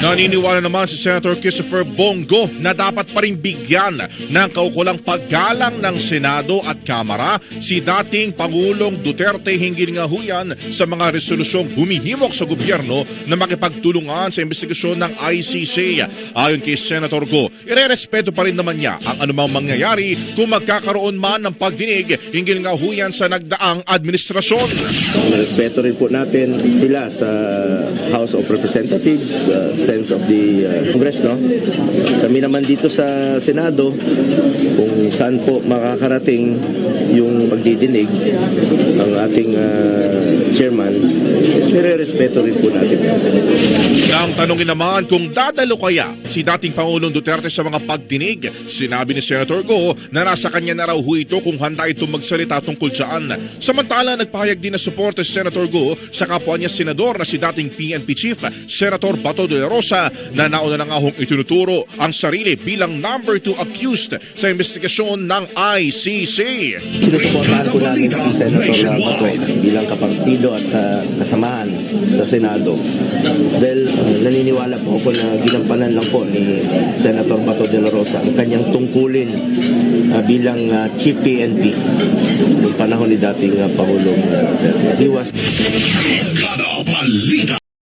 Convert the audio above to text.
Naniniwala naman si Senator Christopher Bongo na dapat pa rin bigyan ng kaukulang paggalang ng Senado at Kamara si dating Pangulong Duterte hinggil nga huyan sa mga resolusyong humihimok sa gobyerno na makipagtulungan sa investigasyon ng ICC. Ayon kay Senator Go, irerespeto pa rin naman niya ang anumang mangyayari kung magkakaroon man ng pagdinig hinggil nga huyan sa nagdaang administrasyon. Respeto rin po natin sila sa House of Representatives, sense of the uh, Congress, no? Kami naman dito sa Senado, kung saan po makakarating yung magdidinig ang ating uh, chairman, nire-respeto rin po natin. Nang tanongin naman kung dadalo kaya si dating Pangulong Duterte sa mga pagdinig, sinabi ni Senator Go na nasa kanya na raw ho ito kung handa itong magsalita tungkol saan. Samantala, nagpahayag din na suporta si Senator Go sa kapwa niya senador na si dating PNP Chief, Senator Bato de la Rosa, na nauna na nga hong itinuturo ang sarili bilang number 2 accused sa investigasyon ng ICC. Sinusuportahan ko natin si Senator Bato bilang kapartido at uh, kasamahan sa Senado. Dahil naniniwala po ako na ginampanan lang po ni Senator Bato de la Rosa ang kanyang tungkulin uh, bilang uh, Chief PNP noong panahon ni dating uh, Pangulong uh. He was